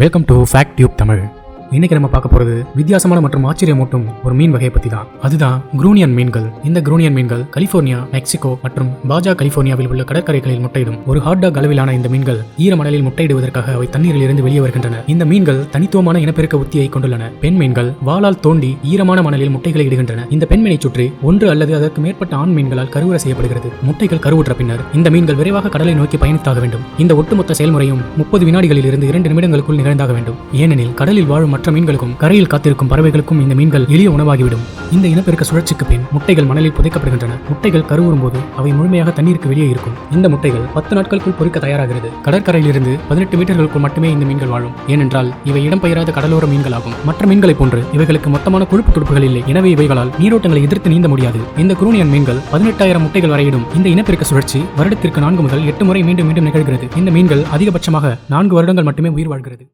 Welcome to fact tube Tamil இன்னைக்கு நம்ம பார்க்க போறது வித்தியாசமான மற்றும் ஆச்சரியமூட்டும் ஒரு மீன் வகையை பத்தி தான் அதுதான் குரூனியன் மீன்கள். இந்த குரூனியன் மீன்கள் கலிபோர்னியா மெக்சிகோ மற்றும் பாஜா கலிபோர்னியாவில் உள்ள கடற்கரைகளில் முட்டையிடும். ஒரு ஹாட்டாக் அளவிலான இந்த மீன்கள் ஈரமடலில் முட்டையிடுவதற்காக அவை தண்ணீரில் இருந்து வெளியே வருகின்றன. இந்த மீன்கள் தனித்துவமான இனப்பெருக்க உத்தியை கொண்டுள்ளன. பெண் மீன்கள் வாளால் தோண்டி ஈரமான மணலில் முட்டைகளை இடுகின்றன. இந்த பெண்மீனை சுற்றி ஒன்று அல்லது அதற்கு மேற்பட்ட ஆண் மீன்களால் கருவுற செய்யப்படுகிறது. முட்டைகள் கருவுற்ற பின்னர் இந்த மீன்கள் விரைவாக கடலை நோக்கி பயணித்தாக வேண்டும். இந்த ஒட்டுமொத்த செயல்முறையும் முப்பது வினாடிகளில் இருந்து இரண்டு நிமிடங்களுக்குள் நிகழ்ந்தாக வேண்டும். ஏனெனில் கடலில் வாழும் மற்ற மீன்களுக்கும் கரையில் காத்திருக்கும் பறவைகளுக்கும் இந்த மீன்கள் எளிய உணவாகிவிடும். இந்த இனப்பெருக்க சுழற்சிக்கு பின் முட்டைகள் மணலில் புதைக்கப்படுகின்றன. முட்டைகள் கருவுறும் போது அவை முழுமையாக தண்ணீருக்கு வெளியே இருக்கும். இந்த முட்டைகள் பத்து நாட்களுக்குள் பொறிக்க தயாராகிறது. கடற்கரையிலிருந்து பதினெட்டு மீட்டர்களுக்குள் மட்டுமே இந்த மீன்கள் வாழும். ஏனென்றால் இவை இடம்பெயராத கடலோர மீன்களாகும். மற்ற மீன்களைப் போன்று இவைகளுக்கு மொத்தமான கொழுப்பு துடுப்புகள் இல்லை. எனவே இவைகளால் நீரோட்டங்களை எதிர்த்து நீந்த முடியாது. இந்த குரூனியன் மீன்கள் பதினெட்டாயிரம் முட்டைகள் வரையிடும். இந்த இனப்பெருக்க சுழற்சி வருடத்திற்கு நான்கு முதல் எட்டு முறை மீண்டும் மீண்டும் நிகழ்கிறது. இந்த மீன்கள் அதிகபட்சமாக நான்கு வருடங்கள் மட்டுமே உயிர் வாழ்கிறது.